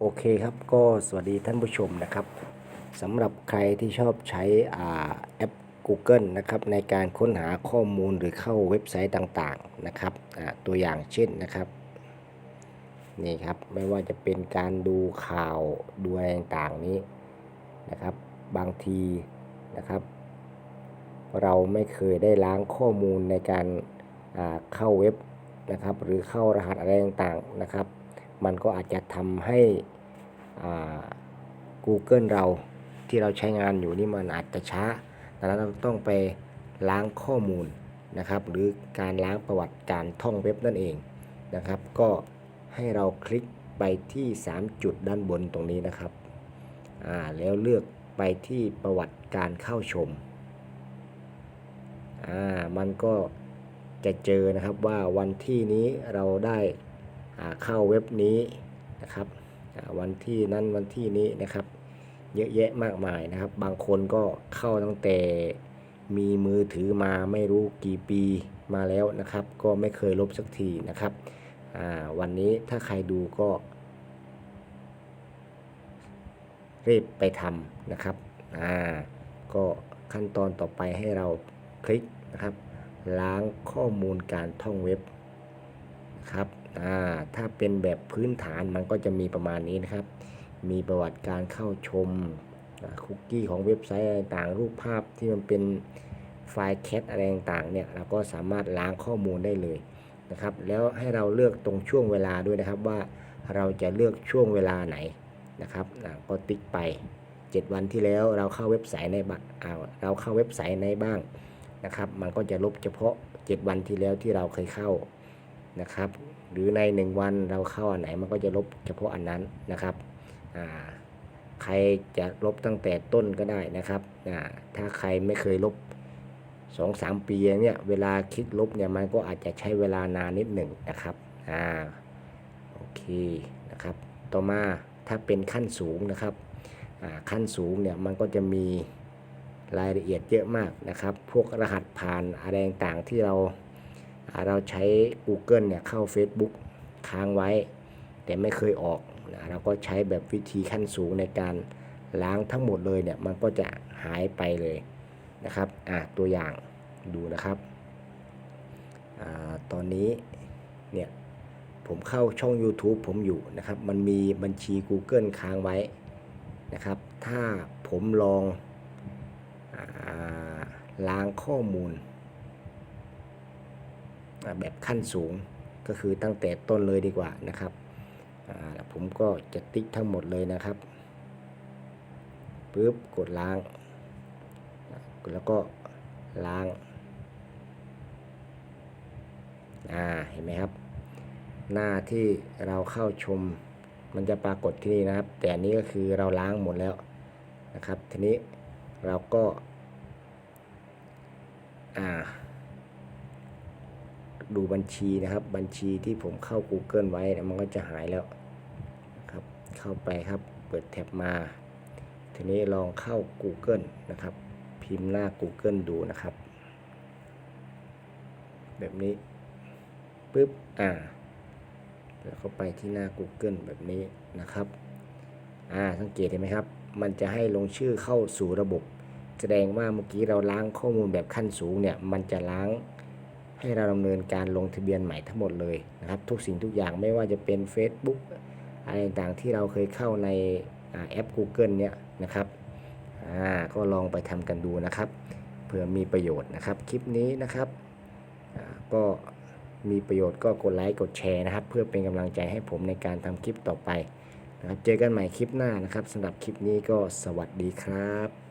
โอเคครับก็สวัสดีท่านผู้ชมนะครับสำหรับใครที่ชอบใช้แอป Google นะครับในการค้นหาข้อมูลหรือเข้าเว็บไซต์ต่างๆนะครับตัวอย่างเช่นนะครับนี่ครับไม่ว่าจะเป็นการดูข่าวดูอะไรต่างๆนี้นะครับ บางทีนะครับ เราไม่เคยได้ล้างข้อมูลในการเข้าเว็บนะครับ หรือเข้ารหัสอะไรต่างๆนะครับ มันก็อาจจะทำให้ Google เราที่เราใช้งานอยู่นี่มันอาจจะช้า ดังนั้นเราต้องไปล้างข้อมูลนะครับ หรือการล้างประวัติการท่องเว็บนั่นเองนะครับ ก็ให้เราคลิกไปที่ 3 จุดด้านบนตรงนี้นะครับ อ่า แล้วเลือกไปที่ประวัติการเข้าชม อ่า มันก็จะเจอนะครับว่าวันที่นี้เราได้ เข้าเว็บนี้นะครับวันที่นั้นวันที่นี้นะครับ เยอะแยะมากมายนะครับ บางคนก็เข้าตั้งแต่มีมือถือมาไม่รู้กี่ปีมาแล้วนะครับ ก็ไม่เคยลบสักทีนะครับวันนี้ถ้าใครดูก็รีบไปทำนะครับอ่าก็ขั้นตอนต่อไปให้เราคลิกนะครับ ล้างข้อมูลการท่องเว็บ ครับถ้าเป็นแบบพื้นฐานมันก็จะมีประมาณนี้นะครับ มีประวัติการเข้าชมคุกกี้ของเว็บไซต์ต่างรูปภาพที่มันเป็นไฟล์แคทอะไรต่างเนี่ยเราก็สามารถล้างข้อมูลได้เลยนะครับ แล้วให้เราเลือกตรงช่วงเวลาด้วยนะครับว่าเราจะเลือกช่วงเวลาไหนนะครับก็ติ๊กไป 7 วันที่แล้วเราเข้าเว็บไซต์ในบ้างเราเข้าเว็บไซต์ในบ้างนะครับ มันก็จะลบเฉพาะ 7 วันที่แล้วที่เราเคยเข้า นะครับ หรือใน 1 วันเราเข้าอันไหนมันก็จะลบเฉพาะอันนั้นนะครับใครจะลบตั้งแต่ต้นก็ได้นะครับถ้าใครไม่เคยลบสองสามปีเนี่ยเวลาคลิกลบเนี่ยมันก็อาจจะใช้เวลานานนิดหนึ่งนะครับอ่าโอเคนะครับ ต่อมาถ้าเป็นขั้นสูงนะครับขั้นสูงเนี่ยมันก็จะมีรายละเอียดเยอะมากนะครับ พวกรหัสผ่านอะไรต่างๆที่เรา เราใช้ Google เนี่ยเข้า Facebook ค้างไว้ แต่ไม่เคยออกนะเราก็ใช้แบบวิธีขั้นสูงในการล้างทั้งหมดเลยเนี่ยมันก็จะหายไปเลยนะครับอะตัวอย่างดูนะครับอตอนนี้เนี่ยผมเข้าช่อง YouTube ผมอยู่นะครับ มันมีบัญชี Google ค้างไว้นะครับ ถ้าผมลองอล้างข้อมูล แบบขั้นสูงก็คือตั้งแต่ต้นเลยดีกว่านะครับ ผมก็จะติ๊กทั้งหมดเลยนะครับปึ๊บกดล้าง แล้วก็ล้างอ่าเห็นไหมครับ หน้าที่เราเข้าชมมันจะปรากฏที่นี่นะครับ แต่อันนี้ก็คือเราล้างหมดแล้วนะครับ ทีนี้เราก็อ่า ดูบัญชีนะครับ บัญชีที่ผมเข้า Google ไว้เนี่ยมันก็จะหายแล้วครับ เข้าไปครับ เปิดแท็บมา ทีนี้ลองเข้า Google นะครับ พิมพ์หน้า Google ดูนะครับ แบบนี้ปึ๊บอ่า แล้วก็ไปที่หน้า Google แบบนี้นะครับ อ่า สังเกตเห็นไหมครับ มันจะให้ลงชื่อเข้าสู่ระบบ แสดงว่าเมื่อกี้เราล้างข้อมูลแบบขั้นสูงเนี่ย มันจะล้าง ให้เราดำเนินการลงทะเบียนใหม่ทั้งหมดเลยนะครับ ทุกสิ่งทุกอย่างไม่ว่าจะเป็น Facebook อะไรต่างๆที่เราเคยเข้าในแอป Google เนี่ยนะครับก็ลองไปทำกันดูนะครับเผื่อมีประโยชน์นะครับคลิปนี้นะครับก็มีประโยชน์ก็กดไลค์กดแชร์นะครับ เพื่อเป็นกำลังใจให้ผมในการทำคลิปต่อไปนะครับ เจอกันใหม่คลิปหน้านะครับสำหรับคลิปนี้ก็สวัสดีครับ